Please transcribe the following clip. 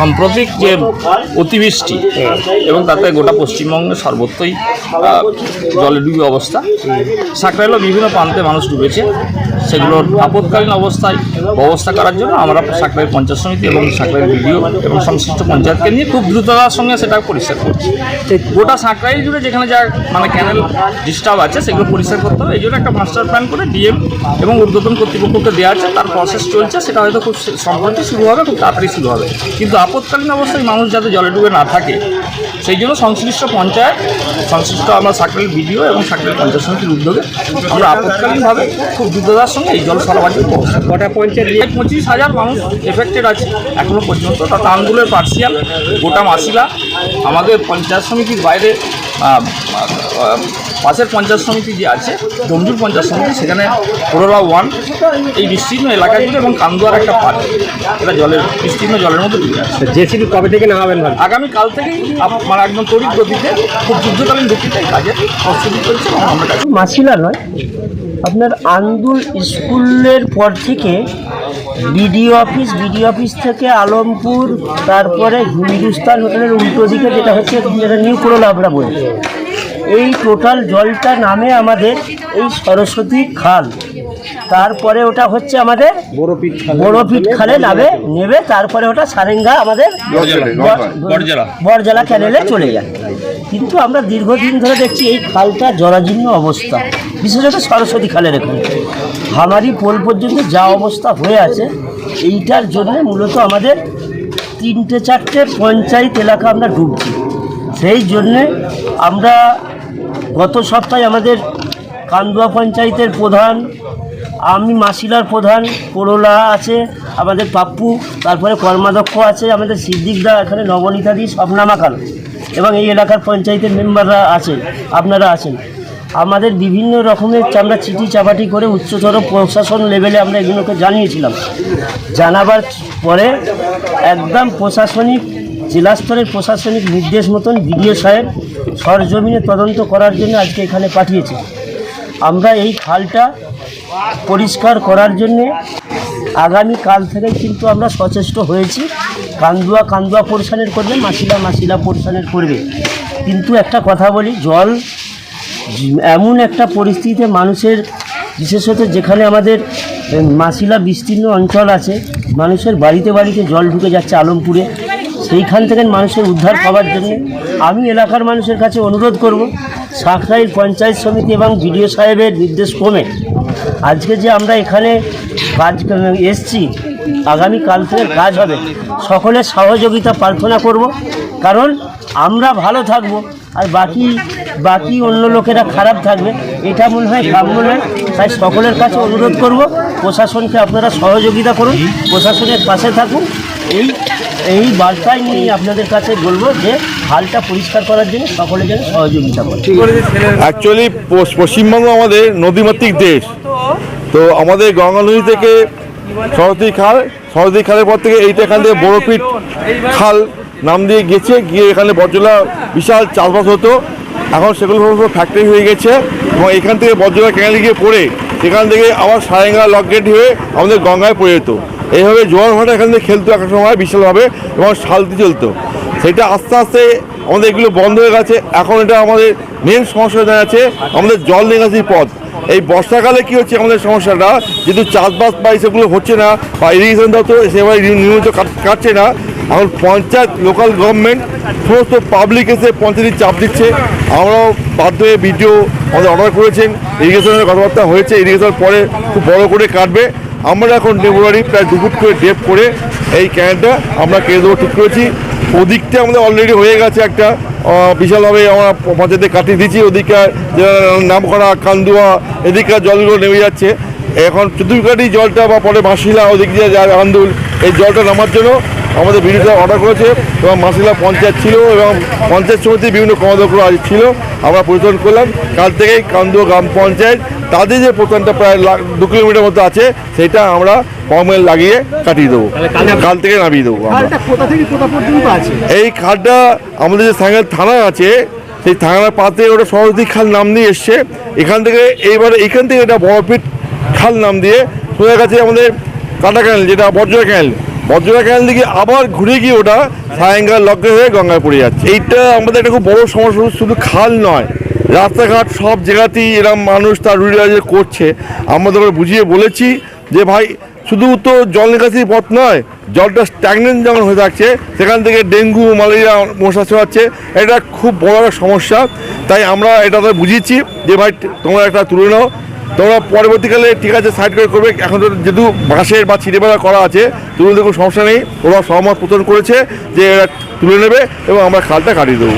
সাম্প্রতিক যে অতিবৃষ্টি এবং তাতে গোটা পশ্চিমবঙ্গে সর্বত্রই জলে ডুবে অবস্থা সাকরাইলও বিভিন্ন প্রান্তে মানুষ ডুবেছে। সেগুলোর আপৎকালীন অবস্থায় ব্যবস্থা করার জন্য আমরা সাকরাইল পঞ্চায়েত সমিতি এবং সাকরাইল বিডিও এবং সংশ্লিষ্ট পঞ্চায়েতকে নিয়ে খুব দ্রুততার সঙ্গে সেটা পরিষ্কার করছি। গোটা সাকরাইল জুড়ে যেখানে যা মানে ক্যানেল ডিস্টার্ব আছে, সেগুলো পরিষ্কার করতে হবে। এই জন্য একটা মাস্টার প্ল্যান করে ডিএম এবং ঊর্ধ্বতন কর্তৃপক্ষকে দেওয়া আছে। তার প্রসেস চলছে, সেটা হয়তো খুব সম্প্রতি শুরু হবে, খুব তাড়াতাড়ি শুরু হবে। কিন্তু আপৎকালীন অবস্থায় মানুষ যাতে জলে ডুবে না থাকে সেই জন্য সংশ্লিষ্ট পঞ্চায়েত সংশ্লিষ্ট আমরা সাকরাইল বিডিও এবং সাকরাইল পঞ্চায়েত সমিতির উদ্যোগে আমরা আপৎকালীনভাবে খুব দ্রুততার সঙ্গে এই জল সরবরাহের ব্যবস্থা। কটা পঞ্চায়েত নিয়ে পঁচিশ হাজার মানুষ এফেক্টেড আছে এখনও পর্যন্ত তা তানগুলের পার্সিয়াল গোটা মাসিলা আমাদের পঞ্চায়েত সমিতির বাইরে পাশের পঞ্চায়েত সমিতি যে আছে ডমজুর পঞ্চায়েত সমিতি সেখানে করোলা ওয়ান এই বিস্তীর্ণ এলাকা জুড়ে এবং কান্দুয়ার একটা পার্ক এটা জলের বিস্তীর্ণ জলের মধ্যে ডুবে আছে। জেসিবি কবে থেকে নামাবেন ভাবছেন? আগামী কাল থেকেই আপ- মানে একদম তড়িৎ গতিতে খুব যুদ্ধকালীন গতিতে কাজের প্রস্তুতি চলছে এবং আমরা মাসিলা নয় আপনার আন্দুল স্কুলের পর থেকে বিডিও অফিস বিডিও অফিস থেকে আলমপুর তারপরে হিন্দুস্তান হোটেলের উল্টো দিকে যেটা হচ্ছে যেটা নিউ করোলা আমরা বলি এই টোটাল জলটা নামে আমাদের এই সরস্বতী খাল। তারপরে ওটা হচ্ছে আমাদের বড় বড়পিট খালে নামে নেবে তারপরে ওটা সারেঙ্গা আমাদের। বরজলা ক্যানেলে চলে যায়। কিন্তু আমরা দীর্ঘদিন ধরে দেখছি এই খালটা জরাজীর্ণ অবস্থা। বিশেষত সরস্বতী খালের এখানে। হামারি পোল পর্যন্ত যা অবস্থা হয়ে আছে এইটার জন্য মূলত আমাদের তিনটে চারটে পঞ্চায়েত এলাকা আমরা ডুবছি। সেই জন্যে আমরা গত সপ্তাহে আমাদের কান্দুয়া পঞ্চায়েতের প্রধান, আমি মাসিলার প্রধান, করোলা আছে, আমাদের পাপ্পু, তারপরে কর্মাধ্যক্ষ আছে, আমাদের সিদ্দিকদা এখানে নবনীতাদি স্বপ্নামাকাল এবং এই এলাকার পঞ্চায়েতের মেম্বাররা আছেন আপনারা আছেন। আমাদের বিভিন্ন রকমের আমরা চিঠি চাপাটি করে উচ্চতর প্রশাসন লেভেলে আমরা এগুলোকে জানিয়েছিলাম। জানাবার পরে একদম প্রশাসনিক, জেলা স্তরের প্রশাসনিক নির্দেশ মতন বিডিও সাহেব সরজমিনে তদন্ত করার জন্য আজকে এখানে পাঠিয়েছে। আমরা এই খালটা পরিষ্কার করার জন্যে আগামী কাল থেকে কিন্তু আমরা সচেষ্ট হয়েছি। কান্দুয়া কান্দুয়া পোর্শনের করবে, মাসিলা মাসিলা পোর্শনের করবে। কিন্তু একটা কথা বলি, জল এমন একটা পরিস্থিতিতে মানুষের, বিশেষত যেখানে আমাদের মাসিলা বিস্তীর্ণ অঞ্চল আছে, মানুষের বাড়িতে বাড়িতে জল ঢুকে যাচ্ছে আলমপুরে। সেইখান থেকে মানুষের উদ্ধার পাওয়ার জন্য আমি এলাকার মানুষের কাছে অনুরোধ করব, সাঁকরাইল পঞ্চায়েত সমিতি এবং বিডিও সাহেবের নির্দেশ ক্রমে। আজকে যে আমরা এখানে কাজ এসছি, আগামী কাল থেকে কাজ হবে, সকলের সহযোগিতা প্রার্থনা করব, কারণ আমরা ভালো থাকব, আর বাকি বাকি অন্য লোকেরা খারাপ থাকবে, এটা মনে হয় কাম্য নয়, তাই সকলের কাছে অনুরোধ করব, প্রশাসনকে আপনারা সহযোগিতা করুন, প্রশাসনের পাশে থাকুন, এই এই বার্তায় নিয়ে আপনাদের কাছে বলব যে হালটা পরিষ্কার করার জন্য সকলে যেন সহযোগিতা করে। অ্যাকচুয়ালি পশ্চিমবঙ্গ আমাদের নদীমাতৃক দেশ। তো আমাদের গঙ্গা নদী থেকে সরস্বতী খাল সরস্বতী খালের পর থেকে এইটা এখান থেকে বড়পিট খাল নাম দিয়ে গেছে গিয়ে এখানে বজলা বিশাল চাষবাস হতো। এখন সেগুলো সমস্ত ফ্যাক্টরি হয়ে গেছে এবং এখান থেকে বজলা ক্যানেল গিয়ে পড়ে সেখান থেকে আবার সারেঙ্গা লকগেট হয়ে আমাদের গঙ্গায় পড়ে যেত। এইভাবে জোয়ার ভাটা এখান থেকে খেলতো একটা সময় বিশালভাবে এবং শালতি চলতো। সেটা আস্তে আস্তে আমাদের এগুলো বন্ধ হয়ে গেছে। এখন এটা আমাদের মেন সমস্যা আছে আমাদের জল নিকাশির পথ। এই বর্ষাকালে কি হচ্ছে আমাদের সমস্যাটা? যেহেতু চাষবাস বা সেগুলো হচ্ছে না বা ইরিগেশন দপ্তর সেভাবে নিয়মিত কাটছে না। এখন পঞ্চায়েত লোকাল গভর্নমেন্ট সমস্ত পাবলিক এসে পঞ্চায়েতের চাপ দিচ্ছে। আমরাও বাধ্য হয়ে ভিডিও আমাদের অর্ডার করেছেন। ইরিগেশনের কথাবার্তা হয়েছে। ইরিগেশন পরে খুব বড় করে কাটবে। আমরা এখন টেম্পোরারি প্রায় দুপুর করে ডেপ করে এই ক্যানেলটা আমরা কেটে দেবো ঠিক করেছি। ওদিকটা আমাদের অলরেডি হয়ে গেছে একটা বিশালভাবে আমরা পঞ্চায়েতে কাটিয়ে দিচ্ছি ওদিকে নাম করা কান্দুয়া, এদিকে জলগুলো নেমে যাচ্ছে। এখন চতুর্কাটি জলটা বা পরে মাসিলা ওদিক দিয়ে যা আন্দুল। এই জলটা নামার জন্য আমাদের ভিডিওটা অর্ডার করেছে এবং মাসিলা পঞ্চায়েত ছিল এবং পঞ্চায়েত সমিতির বিভিন্ন কর্মদক্ষ আজ ছিল। আমরা পরিচালন করলাম। কাল থেকেই কান্দুয়া গ্রাম পঞ্চায়েত তাদের যে প্রধানটা প্রায় দু কিলোমিটার মতো আছে সেটা আমরা কমেল লাগিয়ে কাটিয়ে দেবো। কাল থেকে নামিয়ে দেবো এই খালটা আমাদের যে সাঙ্গাল থানা আছে সেই থানার পাতে ওটা সরস্বতী খাল নাম দিয়ে এসছে। এখান থেকে এইবারে এখান থেকে এটা বড়পিট খাল নাম দিয়ে সোজা কাছে আমাদের কাটা ক্যানেল যেটা বর্জয় ক্যানেল। বজ্রকা ক্যানেল দিকে আবার ঘুরে গিয়ে ওটা সায়ঙ্গার লগ্নে হয়ে গঙ্গায় পড়ে যাচ্ছে। এইটা আমাদের একটা খুব বড় সমস্যা, শুধু খাল নয়। রাস্তাঘাট সব জায়গাতেই এরম মানুষ তার রুটি করছে। তোকে বুঝিয়ে বলেছি যে ভাই শুধু তো জল নিকাশির পথ নয়, জলটা স্ট্যাগনেন্ট যখন হয়ে থাকছে, সেখান থেকে ডেঙ্গু, ম্যালেরিয়া মশা ছড়াচ্ছে এটা খুব বড় একটা সমস্যা। তাই আমরা এটা বুঝিয়েছি যে ভাই, তোমরা একটা তুলে নাও। তোমরা পরবর্তীকালে ঠিক আছে সাইড করে করবে। এখন তো যেহেতু বাঁশের বা ছিঁড়ে বেড়া করা আছে তুলে কোনো সমস্যা নেই। ওরা সহমত পোষণ করেছে যে তুলে নেবে এবং আমরা খালটা কাটিয়ে দেবো।